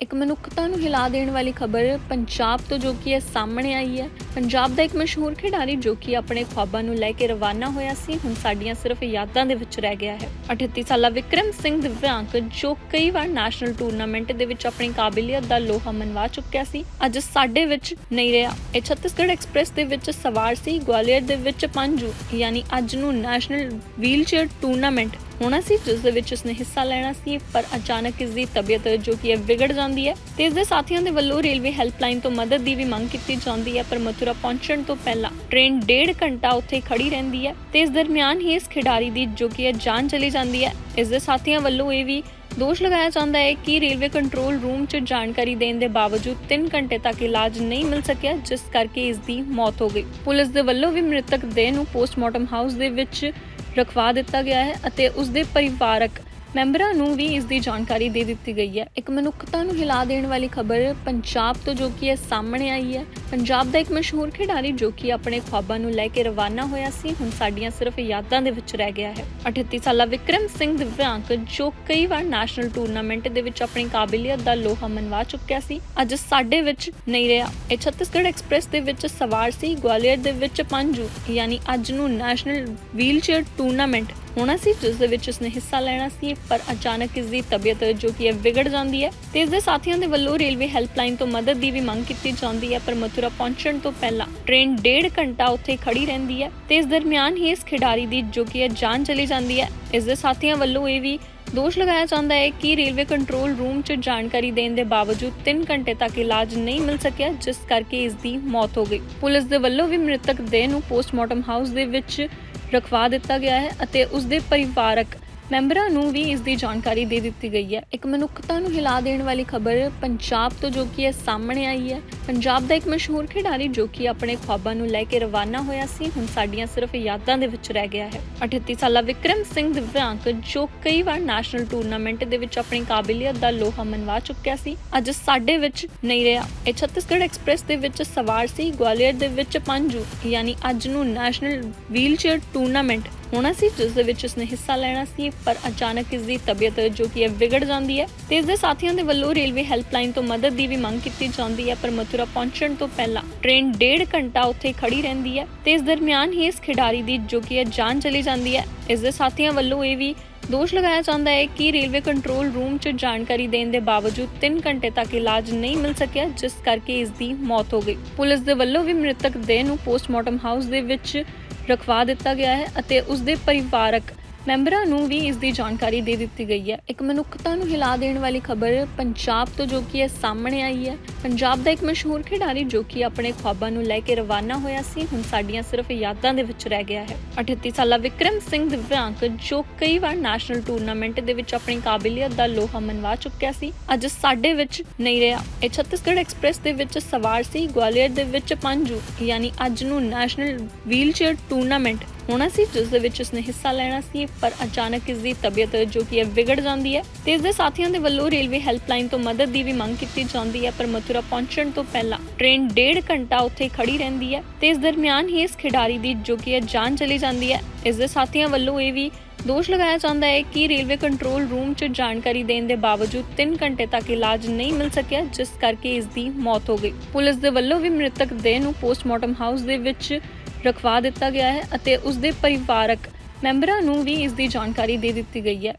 ਇੱਕ ਮਨੁੱਖਤਾ ਨੂੰ ਹਿਲਾ ਦੇਣ ਵਾਲੀ ਖਬਰ ਪੰਜਾਬ ਤੋਂ ਜੋ ਕਿ ਹੈ ਸਾਹਮਣੇ ਆਈ ਹੈ। ਪੰਜਾਬ ਦਾ ਇੱਕ ਮਸ਼ਹੂਰ ਖਿਡਾਰੀ ਜੋ ਕਿ ਆਪਣੇ ਖੁਆਬਾਂ ਨੂੰ ਲੈ ਕੇ ਰਵਾਨਾ ਹੋਇਆ ਸੀ, ਹੁਣ ਸਾਡੀਆਂ ਸਿਰਫ ਯਾਦਾਂ ਦੇ ਵਿੱਚ ਰਹਿ ਗਿਆ ਹੈ। 38 ਸਾਲਾ ਵਿਕਰਮ ਸਿੰਘ ਦਿਵਿਆਂਕ ਜੋ ਕਈ ਵਾਰ ਨੈਸ਼ਨਲ ਟੂਰਨਾਮੈਂਟ ਦੇ ਵਿੱਚ ਆਪਣੀ ਕਾਬਲੀਅਤ ਦਾ ਲੋਹਾ ਮਨਵਾ ਚੁੱਕਿਆ ਸੀ, ਅੱਜ ਸਾਡੇ ਵਿੱਚ ਨਹੀਂ ਰਿਹਾ। ਇਹ ਛੱਤੀਸਗੜ੍ਹ ਐਕਸਪ੍ਰੈਸ ਦੇ ਵਿੱਚ ਸਵਾਰ ਸੀ, ਗਵਾਲੀਅਰ ਦੇ ਵਿੱਚ ਪੰਜੂ, ਯਾਨੀ ਅੱਜ ਨੂੰ ਨੈਸ਼ਨਲ ਵੀਲਚੇਅਰ ਟੂਰਨਾਮੈਂਟ ਹੋਣਾ ਸੀ, ਜਿਸ ਦੇ ਵਿੱਚ ਉਸਨੇ ਹਿੱਸਾ ਲੈਣਾ ਸੀ, ਪਰ ਅਚਾਨਕ ਇਸ ਦੀ ਤਬੀਅਤ ਜੋ ਕਿ ਹੈ ਵਿਗੜ ਜਾਂਦੀ ਹੈ ਤੇ ਇਸ ਦੇ ਸਾਥੀਆਂ ਦੇ ਵੱਲੋਂ ਰੇਲਵੇ ਹੈਲਪਲਾਈਨ ਤੋਂ ਮਦਦ ਦੀ ਵੀ ਮੰਗ ਕੀਤੀ ਜਾਂਦੀ ਹੈ, ਪਰ ਮਥੁਰਾ ਪਹੁੰਚਣ ਤੋਂ ਪਹਿਲਾਂ ਟ੍ਰੇਨ ਡੇਢ ਘੰਟਾ ਉੱਥੇ ਖੜੀ ਰਹਿੰਦੀ ਹੈ ਤੇ ਇਸ ਦਰਮਿਆਨ ਹੀ ਇਸ ਖਿਡਾਰੀ ਦੀ ਜੋ ਕਿ ਹੈ ਜਾਨ ਚਲੀ ਜਾਂਦੀ ਹੈ। ਇਸ ਦੇ ਸਾਥੀਆਂ ਵੱਲੋਂ ਇਹ ਵੀ ਦੋਸ਼ ਲਗਾਇਆ ਜਾਂਦਾ ਹੈ ਕਿ ਰੇਲਵੇ ਕੰਟਰੋਲ ਰੂਮ 'ਚ ਜਾਣਕਾਰੀ ਦੇਣ ਦੇ ਬਾਵਜੂਦ 3 ਘੰਟੇ ਤੱਕ ਇਲਾਜ ਨਹੀਂ ਮਿਲ ਸਕਿਆ, ਜਿਸ ਕਰਕੇ ਇਸ ਦੀ ਮੌਤ ਹੋ ਗਈ। ਪੁਲਿਸ ਦੇ ਵੱਲੋਂ ਵੀ ਮ੍ਰਿਤਕ ਦੇਹ ਨੂੰ ਪੋਸਟਮਾਰਟਮ ਹਾਊਸ ਦੇ ਵਿੱਚ ਰਖਵਾ ਦਿੱਤਾ ਗਿਆ ਹੈ ਅਤੇ ਉਸ ਦੇ ਪਰਿਵਾਰਕ ਮੈਂਬਰਾਂ ਨੂੰ ਵੀ ਇਸ ਦੀ ਜਾਣਕਾਰੀ ਦੇ ਦਿੱਤੀ ਗਈ ਹੈ। ਇੱਕ ਮਨੁੱਖਤਾ ਨੂੰ ਹਿਲਾ ਦੇਣ ਵਾਲੀ ਖਬਰ ਪੰਜਾਬ ਤੋਂ ਜੋ ਕਿ ਹੈ ਸਾਹਮਣੇ ਆਈ ਹੈ। ਪੰਜਾਬ ਦਾ ਇੱਕ ਮਸ਼ਹੂਰ ਖਿਡਾਰੀ ਜੋ ਕਿ ਆਪਣੇ ਖੁਆਬਾਂ ਨੂੰ ਲੈ ਕੇ ਰਵਾਨਾ ਹੋਇਆ ਸੀ, ਹੁਣ ਸਾਡੀਆਂ ਸਿਰਫ ਯਾਦਾਂ ਦੇ ਵਿੱਚ ਰਹਿ ਗਿਆ ਹੈ। 38 ਸਾਲਾ ਵਿਕਰਮ ਸਿੰਘ ਦਿਵਿਆਂਕ ਜੋ ਕਈ ਵਾਰ ਨੈਸ਼ਨਲ ਟੂਰਨਾਮੈਂਟ ਦੇ ਵਿੱਚ ਆਪਣੀ ਕਾਬਲੀਅਤ ਦਾ ਲੋਹਾ ਮਨਵਾ ਚੁੱਕਿਆ ਸੀ, ਅੱਜ ਸਾਡੇ ਵਿੱਚ ਨਹੀਂ ਰਿਹਾ। ਇਹ ਛੱਤੀਸਗੜ੍ਹ ਐਕਸਪ੍ਰੈਸ ਦੇ ਵਿੱਚ ਸਵਾਰ ਸੀ, ਗਵਾਲੀਅਰ ਦੇ ਵਿੱਚ ਪੰਜੂ ਯਾਨੀ ਅੱਜ ਨੂੰ ਨੈਸ਼ਨਲ ਵੀਲਚੇਅਰ ਟੂਰਨਾਮੈਂਟ ਹੋਣਾ ਸੀ, ਜਿਸ ਦੇ ਵਿੱਚ ਉਸਨੇ ਹਿੱਸਾ ਲੈਣਾ ਸੀ, ਪਰ ਅਚਾਨਕ ਇਸ ਦੀ ਤਬੀਅਤ ਜੋ ਕਿ ਹੈ ਵਿਗੜ ਜਾਂਦੀ ਹੈ ਤੇ ਇਸ ਦੇ ਸਾਥੀਆਂ ਦੇ ਵੱਲੋਂ ਰੇਲਵੇ ਹੈਲਪਲਾਈਨ ਤੋਂ ਮਦਦ ਦੀ ਵੀ ਮੰਗ ਕੀਤੀ ਜਾਂਦੀ ਹੈ, ਪਰ ਮਥੁਰਾ ਪਹੁੰਚਣ ਤੋਂ ਪਹਿਲਾਂ ਟ੍ਰੇਨ ਡੇਢ ਘੰਟਾ ਉੱਥੇ ਖੜੀ ਰਹਿੰਦੀ ਹੈ ਤੇ ਇਸ ਦਰਮਿਆਨ ਹੀ ਇਸ ਖਿਡਾਰੀ ਦੀ ਜੋ ਕਿ ਹੈ ਜਾਨ ਚਲੀ ਜਾਂਦੀ ਹੈ। ਇਸ ਦੇ ਸਾਥੀਆਂ ਵੱਲੋਂ ਇਹ ਵੀ ਦੋਸ਼ ਲਗਾਇਆ ਜਾਂਦਾ ਹੈ ਕਿ ਰੇਲਵੇ ਕੰਟਰੋਲ ਰੂਮ 'ਚ ਜਾਣਕਾਰੀ ਦੇਣ ਦੇ ਬਾਵਜੂਦ 3 ਘੰਟੇ ਤੱਕ ਇਲਾਜ ਨਹੀਂ ਮਿਲ ਸਕਿਆ, ਜਿਸ ਕਰਕੇ ਇਸ ਦੀ ਮੌਤ ਹੋ ਗਈ। ਪੁਲਿਸ ਦੇ ਵੱਲੋਂ ਵੀ ਮ੍ਰਿਤਕ ਦੇਹ ਨੂੰ ਪੋਸਟਮਾਰਟਮ ਹਾਊਸ ਦੇ ਵਿੱਚ ਰਖਵਾ ਦਿੱਤਾ ਗਿਆ ਹੈ ਅਤੇ ਉਸ ਦੇ ਪਰਿਵਾਰਕ ਮੈਂਬਰਾਂ ਨੂੰ ਵੀ ਇਸ ਦੀ ਜਾਣਕਾਰੀ ਦੇ ਦਿੱਤੀ ਗਈ ਹੈ। ਇੱਕ ਮਨੁੱਖਤਾ ਨੂੰ ਹਿਲਾ ਦੇਣ ਵਾਲੀ ਖਬਰ ਪੰਜਾਬ ਤੋਂ ਜੋ ਕਿ ਹੈ ਸਾਹਮਣੇ ਆਈ ਹੈ। ਪੰਜਾਬ ਦਾ ਇੱਕ ਮਸ਼ਹੂਰ ਖਿਡਾਰੀ ਜੋ ਕਿ ਆਪਣੇ ਖੁਆਬਾਂ ਨੂੰ ਲੈ ਕੇ ਰਵਾਨਾ ਹੋਇਆ ਸੀ, ਹੁਣ ਸਾਡੀਆਂ ਸਿਰਫ ਯਾਦਾਂ ਦੇ ਵਿੱਚ ਰਹਿ ਗਿਆ ਹੈ। 38 ਸਾਲਾ ਵਿਕਰਮ ਸਿੰਘ ਦਿਵਿਆਂਕ ਜੋ ਕਈ ਵਾਰ ਨੈਸ਼ਨਲ ਟੂਰਨਾਮੈਂਟ ਦੇ ਵਿੱਚ ਆਪਣੀ ਕਾਬਲੀਅਤ ਦਾ ਲੋਹਾ ਮਨਵਾ ਚੁੱਕਿਆ ਸੀ, ਅੱਜ ਸਾਡੇ ਵਿੱਚ ਨਹੀਂ ਰਿਹਾ। ਇਹ ਛੱਤੀਸਗੜ੍ਹ ਐਕਸਪ੍ਰੈਸ ਦੇ ਵਿੱਚ ਸਵਾਰ ਸੀ, ਗਵਾਲੀਅਰ ਦੇ ਵਿੱਚ ਪੰਜੂ, ਯਾਨੀ ਅੱਜ ਨੂੰ ਨੈਸ਼ਨਲ ਵੀਲਚੇਅਰ ਟੂਰਨਾਮੈਂਟ ਹੋਣਾ ਸੀ, ਜਿਸ ਦੇ ਵਿੱਚ ਉਸਨੇ ਹਿੱਸਾ ਲੈਣਾ ਸੀ, ਪਰ ਅਚਾਨਕ ਇਸ ਦੀ ਤਬੀਅਤ ਜੋ ਕਿ ਹੈ ਵਿਗੜ ਜਾਂਦੀ ਹੈ ਤੇ ਇਸ ਦੇ ਸਾਥੀਆਂ ਦੇ ਵੱਲੋਂ ਰੇਲਵੇ ਹੈਲਪਲਾਈਨ ਤੋਂ ਮਦਦ ਦੀ ਵੀ ਮੰਗ ਕੀਤੀ ਜਾਂਦੀ ਹੈ, ਪਰ ਮਥੁਰਾ ਪਹੁੰਚਣ ਤੋਂ ਪਹਿਲਾਂ ਟ੍ਰੇਨ ਡੇਢ ਘੰਟਾ ਉੱਥੇ ਖੜੀ ਰਹਿੰਦੀ ਹੈ ਤੇ ਇਸ ਦਰਮਿਆਨ ਹੀ ਇਸ ਖਿਡਾਰੀ ਦੀ ਜੋ ਕਿ ਹੈ ਜਾਨ ਚਲੀ ਜਾਂਦੀ ਹੈ। ਇਸ ਦੇ ਸਾਥੀਆਂ ਵੱਲੋਂ ਇਹ ਵੀ ਦੋਸ਼ ਲਗਾਇਆ ਜਾਂਦਾ ਹੈ ਕਿ ਰੇਲਵੇ ਕੰਟਰੋਲ ਰੂਮ 'ਚ ਜਾਣਕਾਰੀ ਦੇਣ ਦੇ ਬਾਵਜੂਦ 3 ਘੰਟੇ ਤੱਕ ਇਲਾਜ ਨਹੀਂ ਮਿਲ ਸਕਿਆ, ਜਿਸ ਕਰਕੇ ਇਸ ਦੀ ਮੌਤ ਹੋ ਗਈ। ਪੁਲਿਸ ਦੇ ਵੱਲੋਂ ਵੀ ਮ੍ਰਿਤਕ ਦੇਹ ਨੂੰ ਪੋਸਟਮਾਰਟਮ ਹਾਊਸ ਦੇ ਵਿੱਚ ਰਖਵਾ ਦਿੱਤਾ ਗਿਆ ਹੈ ਅਤੇ ਉਸ ਦੇ ਪਰਿਵਾਰਕ ਮੈਂਬਰਾਂ ਨੂੰ ਵੀ ਇਸ ਦੀ ਜਾਣਕਾਰੀ ਦੇ ਦਿੱਤੀ ਗਈ ਹੈ। ਇੱਕ ਮਨੁੱਖਤਾ ਨੂੰ ਹਿਲਾ ਦੇਣ ਵਾਲੀ ਖਬਰ ਪੰਜਾਬ ਤੋਂ ਜੋ ਕਿ ਹੈ ਸਾਹਮਣੇ ਆਈ ਹੈ। ਪੰਜਾਬ ਦਾ ਇੱਕ ਮਸ਼ਹੂਰ ਖਿਡਾਰੀ ਜੋ ਕਿ ਆਪਣੇ ਖੁਆਬਾਂ ਨੂੰ ਲੈ ਕੇ ਰਵਾਨਾ ਹੋਇਆ ਸੀ, ਹੁਣ ਸਾਡੀਆਂ ਸਿਰਫ ਯਾਦਾਂ ਦੇ ਵਿੱਚ ਰਹਿ ਗਿਆ ਹੈ। 38 ਸਾਲਾ ਵਿਕਰਮ ਸਿੰਘ ਦਿਵਿਆਂਕ ਜੋ ਕਈ ਵਾਰ ਨੈਸ਼ਨਲ ਟੂਰਨਾਮੈਂਟ ਦੇ ਵਿੱਚ ਆਪਣੀ ਕਾਬਲੀਅਤ ਦਾ ਲੋਹਾ ਮਨਵਾ ਚੁੱਕਿਆ ਸੀ, ਅੱਜ ਸਾਡੇ ਵਿੱਚ ਨਹੀਂ ਰਿਹਾ। ਇਹ ਛੱਤੀਸਗੜ੍ਹ ਐਕਸਪ੍ਰੈਸ ਦੇ ਵਿੱਚ ਸਵਾਰ ਸੀ, ਗਵਾਲੀਅਰ ਦੇ ਵਿੱਚ ਪੰਜੂ ਯਾਨੀ ਅੱਜ ਨੂੰ ਨੈਸ਼ਨਲ ਵੀਲਚੇਅਰ ਟੂਰਨਾਮੈਂਟ ਹੋਣਾ ਸੀ, ਜਿਸ ਦੇ ਵਿੱਚ ਉਸਨੇ ਹਿੱਸਾ ਲੈਣਾ ਸੀ, ਪਰ ਅਚਾਨਕ ਇਸ ਦੀ ਤਬੀਅਤ ਜੋ ਕਿ ਹੈ ਵਿਗੜ ਜਾਂਦੀ ਹੈ। ਤੇ ਇਸ ਦੇ ਸਾਥੀਆਂ ਦੇ ਵੱਲੋਂ ਰੇਲਵੇ ਹੈਲਪਲਾਈਨ ਤੋਂ ਮਦਦ ਦੀ ਵੀ ਮੰਗ ਕੀਤੀ ਜਾਂਦੀ ਹੈ, ਪਰ ਮਥੁਰਾ ਪਹੁੰਚਣ ਤੋਂ ਪਹਿਲਾਂ ਟ੍ਰੇਨ ਡੇਢ ਘੰਟਾ ਉੱਥੇ ਖੜੀ ਰਹਿੰਦੀ ਹੈ ਤੇ ਇਸ ਦਰਮਿਆਨ ਹੀ ਇਸ ਖਿਡਾਰੀ ਦੀ ਜੋ ਕਿ ਹੈ ਜਾਨ ਚਲੀ ਜਾਂਦੀ ਹੈ। ਇਸ ਦੇ ਸਾਥੀਆਂ ਵੱਲੋਂ ਇਹ ਵੀ ਦੋਸ਼ ਲਗਾਇਆ ਜਾਂਦਾ ਹੈ ਕਿ ਰੇਲਵੇ ਕੰਟਰੋਲ ਰੂਮ 'ਚ ਜਾਣਕਾਰੀ ਦੇਣ ਦੇ ਬਾਵਜੂਦ 3 ਘੰਟੇ ਤੱਕ ਇਲਾਜ ਨਹੀਂ ਮਿਲ ਸਕਿਆ, ਜਿਸ ਕਰਕੇ ਇਸ ਦੀ ਮੌਤ ਹੋ ਗਈ। ਪੁਲਿਸ ਦੇ ਵੱਲੋਂ ਵੀ ਮ੍ਰਿਤਕ ਦੇਹ ਨੂੰ ਪੋਸਟਮਾਰਟਮ ਹਾਊਸ ਦੇ ਵਿੱਚ ਰਖਵਾ ਦਿੱਤਾ ਗਿਆ ਹੈ ਅਤੇ ਉਸ ਦੇ ਪਰਿਵਾਰਕ ਮੈਂਬਰਾਂ ਨੂੰ ਵੀ ਇਸ ਦੀ ਜਾਣਕਾਰੀ ਦੇ ਦਿੱਤੀ ਗਈ ਹੈ।